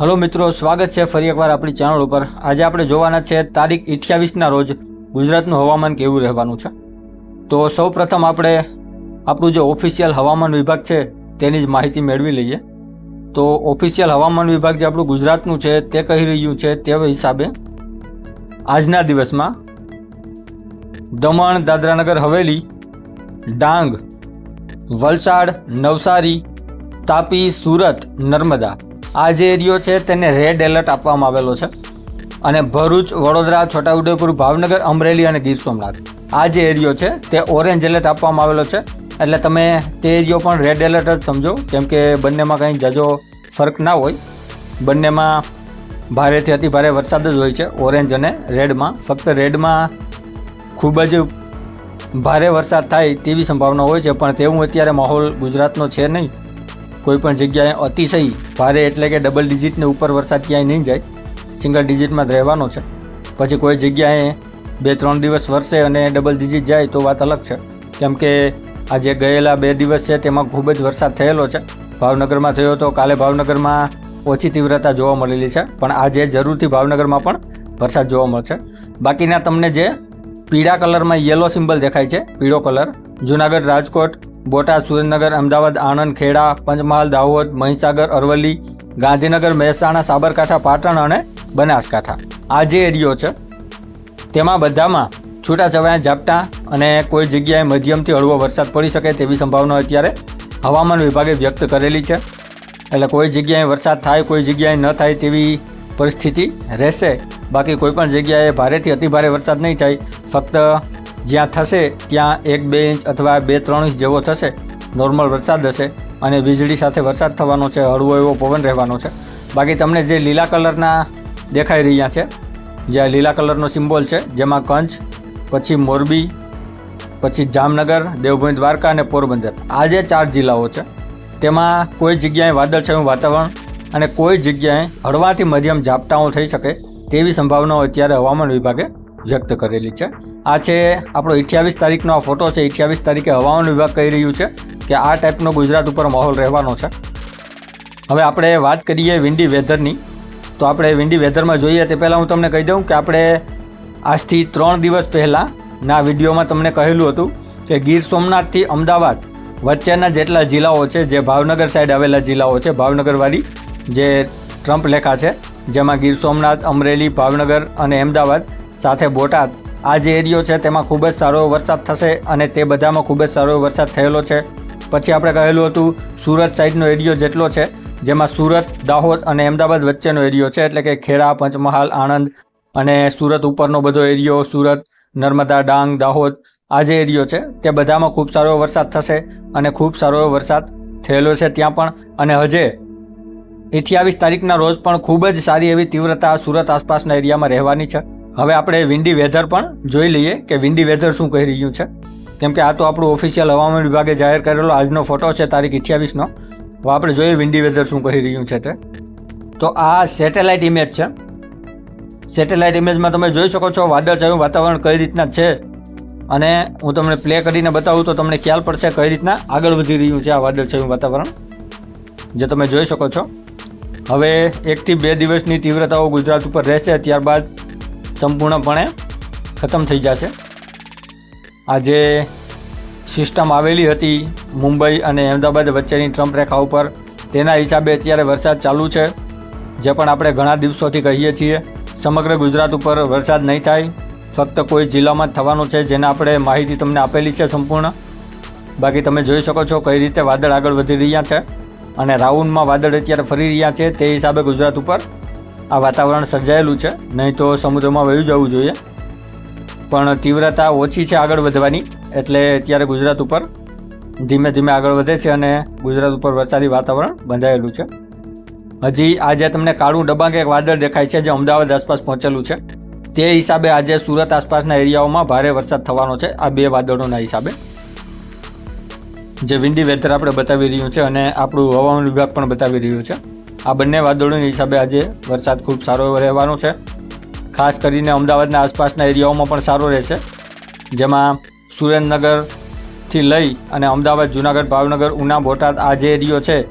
Hello મિત્રો, સ્વાગત છે ફરી એકવાર આપણી ચેનલ ઉપર. આજે આપણે જોવાના છે તારીખ અઠ્યાવીસના રોજ ગુજરાતનું હવામાન કેવું રહેવાનું છે. તો સૌ પ્રથમ આપણે આપણું જે ઓફિશિયલ હવામાન વિભાગ છે તેની જ માહિતી મેળવી લઈએ. તો ઓફિશિયલ હવામાન વિભાગ જે આપણું ગુજરાતનું છે તે કહી રહ્યું છે તે હિસાબે આજના દિવસમાં દમણ, દાદરાનગર, હવેલી, ડાંગ, વલસાડ, નવસારી, તાપી, સુરત, નર્મદા આ જે એરિયો છે તેને રેડ એલર્ટ આપવામાં આવેલો છે. અને ભરૂચ, વડોદરા, છોટાઉદેપુર, ભાવનગર, અમરેલી અને ગીર સોમનાથ. આ જે એરિયો છે તે ઓરેન્જ એલર્ટ આપવામાં આવેલો છે. એટલે તમે તે એરિયો પણ રેડ એલર્ટ જ સમજો. કેમ કે બંનેમાં કંઈ જાજો ફરક ના હોય. બંનેમાં ભારેથી અતિ ભારે વરસાદ જ હોય છે ઓરેન્જ અને રેડમાં ફક્ત રેડમાં ખૂબ જ ભારે વરસાદ થાય તેવી સંભાવના હોય છે. પણ તેવું અત્યારે માહોલ ગુજરાતનો છે નહીં. કોઈ પણ જગ્યાએ અતિશય ભારે એટલે કે ડબલ ડિજિટને ઉપર વરસાદ ક્યાંય નહીં જાય સિંગલ ડિજિટમાં જ રહેવાનો છે. પછી કોઈ જગ્યાએ બે, ત્રણ દિવસ વરસે અને ડબલ ડિજિટ જાય તો વાત અલગ છે. કેમ કે આજે ગયેલા બે દિવસ છે તેમાં ખૂબ જ વરસાદ થયેલો છે. ભાવનગરમાં થયો તો કાલે ભાવનગરમાં ઓછી તીવ્રતા જોવા મળેલી છે, પણ આજે જરૂરથી ભાવનગરમાં પણ વરસાદ જોવા મળશે. બાકીના તમને જે પીળા કલરમાં યલો સિમ્બલ દેખાય છે, પીળો કલર, જુનાગઢ રાજકોટ બોટાદ, સુરેન્દ્રનગર, અમદાવાદ, આણંદ, ખેડા, પંચમહાલ, દાહોદ, મહીસાગર, અરવલ્લી, ગાંધીનગર, મહેસાણા, સાબરકાંઠા, પાટણ અને બનાસકાંઠા. આ જે એરિયો છે, તેમાં બધામાં છૂટાછવાયા, ઝાપટા અને કોઈ જગ્યાએ મધ્યમથી હળવો વરસાદ પડી શકે તેવી સંભાવના અત્યારે હવામાન વિભાગે વ્યક્ત કરેલી છે. એટલે કોઈ જગ્યાએ વરસાદ થાય, કોઈ જગ્યાએ ન થાય તેવી પરિસ્થિતિ રહેશે. બાકી કોઈપણ જગ્યાએ ભારેથી અતિભારે વરસાદ નહીં થાય, ફક્ત જ્યાં થશે, ત્યાં એક બે ઇંચ અથવા બે ત્રણ ઇંચ જેવો થશે. નોર્મલ વરસાદ હશે અને વીજળી સાથે વરસાદ થવાનો છે, હળવો એવો પવન રહેવાનો છે. બાકી તમને જે લીલા કલરના દેખાઈ રહ્યા છે, જે લીલા કલરનો સિમ્બોલ છે, જેમાં કંચ, પછી મોરબી, પછી જામનગર, દેવભૂમિ દ્વારકા અને પોરબંદર. આ જે ચાર જિલ્લાઓ છે, તેમાં કોઈ જગ્યાએ વાદળછાયું વાતાવરણ અને કોઈ જગ્યાએ હળવાથી મધ્યમ ઝાપટાઓ થઈ શકે તેવી સંભાવનાઓ અત્યારે હવામાન વિભાગે વ્યક્ત કરેલી છે. આ છે આપણો અઠ્યાવીસ તારીખનો આ ફોટો છે. અઠ્યાવીસ તારીખે હવામાન વિભાગ કહી રહ્યું છે કે આ ટાઈપનો ગુજરાત ઉપર માહોલ રહેવાનો છે. હવે આપણે વાત કરીએ વિન્ડી વેધરની તો આપણે વિન્ડી વેધરમાં જોઈએ તે પહેલાં હું તમને કહી દઉં કે આપણે આજથી ત્રણ દિવસ પહેલાં ના વિડીયોમાં તમને કહેલું હતું કે ગીર સોમનાથથી અમદાવાદ વચ્ચેના જેટલા જિલ્લાઓ છે, જે ભાવનગર સાઈડ આવેલા જિલ્લાઓ છે, ભાવનગરવાળી જે ટ્રમ્પ લેખા છે, જેમાં ગીર સોમનાથ, અમરેલી, ભાવનગર અને અમદાવાદ સાથે બોટાદ આ જે એરિયો છે તેમાં ખૂબ જ સારો વરસાદ થશે અને તે બધામાં ખૂબ જ સારો વરસાદ થયેલો છે. પછી આપણે કહેલું હતું સુરત સાઈડનો એરિયો જેટલો છે, જેમાં સુરત, દાહોદ અને અમદાવાદ વચ્ચેનો એરિયો છે, એટલે કે ખેડા, પંચમહાલ, આણંદ અને સુરત ઉપરનો બધો એરિયો, સુરત, નર્મદા, ડાંગ, દાહોદ, આ જે એરિયો છે, તે બધામાં ખૂબ સારો વરસાદ થશે અને ખૂબ સારો વરસાદ થયેલો છે ત્યાં પણ. અને હજે અઠ્યાવીસ તારીખના રોજ પણ ખૂબ જ સારી એવી તીવ્રતા સુરત આસપાસના એરિયામાં રહેવાની છે. હવે આપણે વિન્ડી વેધર પણ જોઈ લઈએ કે વિન્ડી વેધર શું કહી રહ્યું છે. કેમ કે આ તો આપણું ઓફિશિયલ હવામાન વિભાગે જાહેર કરેલો આજનો ફોટો છે તારીખ અઠ્યાવીસનો. હવે આપણે જોઈએ વિન્ડી વેધર શું કહી રહ્યું છે તે. તો આ સેટેલાઇટ ઇમેજ છે. સેટેલાઇટ ઇમેજમાં તમે જોઈ શકો છો વાદળછાયું વાતાવરણ કઈ રીતના છે અને હું તમને પ્લે કરીને બતાવું તો તમને ખ્યાલ પડશે કઈ રીતના આગળ વધી રહ્યું છે આ વાદળછાયું વાતાવરણ. જે તમે જોઈ શકો છો. હવે એકથી બે દિવસની તીવ્રતાઓ ગુજરાત ઉપર રહેશે, ત્યારબાદ સંપૂર્ણપણે ખતમ થઈ જશે. આ જે સિસ્ટમ આવેલી હતી મુંબઈ અને અમદાવાદ વચ્ચેની ટ્રમ્પ રેખા ઉપર. તેના હિસાબે અત્યારે વરસાદ ચાલુ છે, જે પણ આપણે ઘણા દિવસોથી કહીએ છીએ. સમગ્ર ગુજરાત ઉપર વરસાદ નહીં થાય, ફક્ત કોઈ જિલ્લામાં જ થવાનો છે, જેને આપણે માહિતી તમને આપેલી છે સંપૂર્ણ. બાકી તમે જોઈ શકો છો કઈ રીતે વાદળ આગળ વધી રહ્યા છે. અને રાઉન્ડમાં વાદળ અત્યારે ફરી રહ્યા છે, તે હિસાબે ગુજરાત ઉપર આ વાતાવરણ સર્જાયેલું છે. નહીં તો સમુદ્રમાં વહી જવું જોઈએ. પણ તીવ્રતા ઓછી છે આગળ વધવાની. એટલે અત્યારે ગુજરાત ઉપર ધીમે ધીમે આગળ વધે છે અને ગુજરાત ઉપર વરસાદી વાતાવરણ બંધાયેલું છે. હજી આજે તમને કાળું ડબાંગ એક વાદળ દેખાય છે જે અમદાવાદ આસપાસ પહોંચેલું છે. તે હિસાબે આજે સુરત આસપાસના એરિયાઓમાં ભારે વરસાદ થવાનો છે. આ બે વાદળોના હિસાબે. જે વિન્ડી વેધર આપણે બતાવી રહ્યું છે અને આપણું હવામાન વિભાગ પણ બતાવી રહ્યું છે. આ બંને વાદળોના હિસાબે આજે વરસાદ ખૂબ સારો રહેવાનો છે. ખાસ કરીને અમદાવાદના આસપાસના એરિયાઓમાં પણ સારો રહેશે. જેમાં સુરેન્દ્રનગરથી લઈ અને અમદાવાદ, જુનાગઢ, ભાવનગર, ઉના, બોટાદ આ જે એરિયો છે,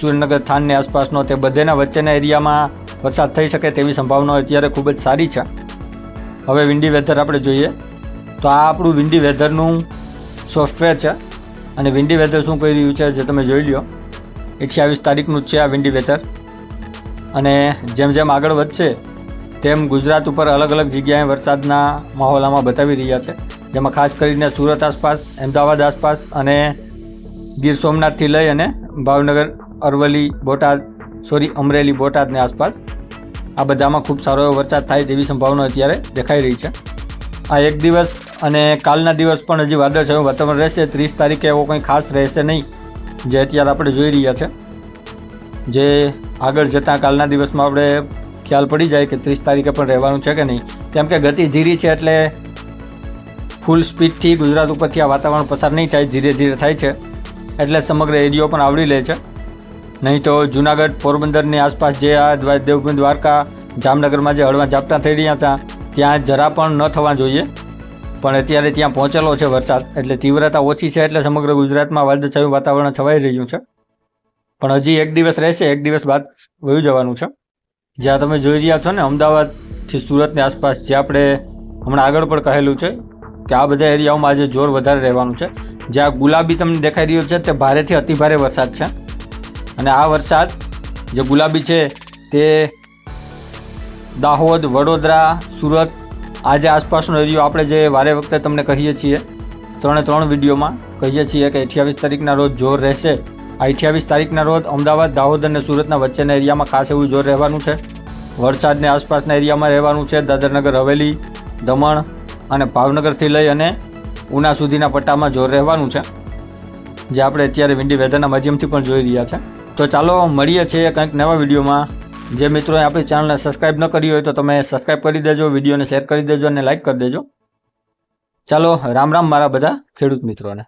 સુરેન્દ્રનગર થાનની આસપાસનો તે બધેના વચ્ચેના એરિયામાં વરસાદ થઈ શકે તેવી સંભાવના અત્યારે ખૂબ જ સારી છે. હવે વિન્ડી વેધર આપણે જોઈએ. તો આ આપણું વિન્ડી વેધરનું સોફ્ટવેર છે અને વિન્ડી વેધર શું કહી રહ્યું છે જે તમે જોઈ લો અઠ્યાવીસ તારીખનું જ છે આ વિન્ડી વેધર. અને જેમ જેમ આગળ વધશે, તેમ ગુજરાત ઉપર અલગ અલગ જગ્યાએ વરસાદના માહોલામાં બતાવી રહ્યા છે. જેમાં ખાસ કરીને સુરત આસપાસ, અમદાવાદ આસપાસ અને ગીર સોમનાથથી લઈ અને ભાવનગર, અરવલ્લી, બોટાદ, સોરી, અમરેલી, બોટાદની આસપાસ. આ બધામાં ખૂબ સારો એવો વરસાદ થાય તેવી સંભાવના અત્યારે દેખાઈ રહી છે. આ એક દિવસ અને કાલના દિવસ પણ હજી વાદળછાયું વાતાવરણ રહેશે. ત્રીસ તારીખે એવો કંઈ ખાસ રહેશે નહીં, જે અત્યારે આપણે જોઈ રહ્યા છે. જે આગળ જતાં કાલના દિવસમાં આપણે ખ્યાલ પડી જાય કે ત્રીસ તારીખે પણ રહેવાનું છે કે નહીં. કેમ કે ગતિ ધીરી છે એટલે ફૂલ સ્પીડથી ગુજરાત ઉપરથી આ વાતાવરણ પસાર નહીં થાય, ધીરે ધીરે થાય છે. એટલે સમગ્ર એરિયો પણ આવરી લે છે. નહીં તો જુનાગઢ, પોરબંદરની આસપાસ જે આ દ્વા- દેવભૂમિ દ્વારકા, જામનગરમાં જે હળવા ઝાપટા થઈ રહ્યા હતા, ત્યાં જરા પણ ન થવા જોઈએ. પણ અત્યારે ત્યાં પહોંચેલો છે વરસાદ, એટલે તીવ્રતા ઓછી છે એટલે સમગ્ર ગુજરાતમાં વાદળછાયું વાતાવરણ છવાઈ રહ્યું છે. પણ હજી એક દિવસ રહેશે, એક દિવસ બાદ વયું જવાનું છે. જ્યાં તમે જોઈ રહ્યા છો ને, અમદાવાદથી સુરતની આસપાસ, જે આપણે હમણાં આગળ પણ કહેલું છે કે આ બધા એરિયાઓમાં આજે જોર વધારે રહેવાનું છે. જ્યાં ગુલાબી તમને દેખાઈ રહ્યો છે, તે ભારેથી અતિભારે વરસાદ છે. અને આ વરસાદ જે ગુલાબી છે, તે દાહોદ, વડોદરા, સુરત, આજે આસપાસનો એરિયો આપણે જે વારે વખતે તમને કહીએ છીએ, ત્રણે ત્રણ વિડીયોમાં કહીએ છીએ કે અઠ્યાવીસ તારીખના રોજ જોર રહેશે. આ અઠ્યાવીસ તારીખના રોજ અમદાવાદ, દાહોદ અને સુરતના વચ્ચેના એરિયામાં ખાસ એવું જોર રહેવાનું છે. વરસાદની આસપાસના એરિયામાં રહેવાનું છે. દાદરનગર, હવેલી, દમણ અને ભાવનગરથી લઈ અને ઉના સુધીના પટ્ટામાં જોર રહેવાનું છે. જે આપણે અત્યારે વિન્ડી વેધરના માધ્યમથી પણ જોઈ રહ્યા છે. તો ચાલો મળીએ છીએ કંઈક નવા વિડીયોમાં. જે મિત્રોએ આપણી ચેનલને સબસ્ક્રાઈબ ન કરી હોય તો તમે સબસ્ક્રાઈબ કરી દેજો, વિડીયોને શેર કરી દેજો અને લાઇક કરી દેજો. ચાલો રામ રામ મારા બધા ખેડૂત મિત્રોને.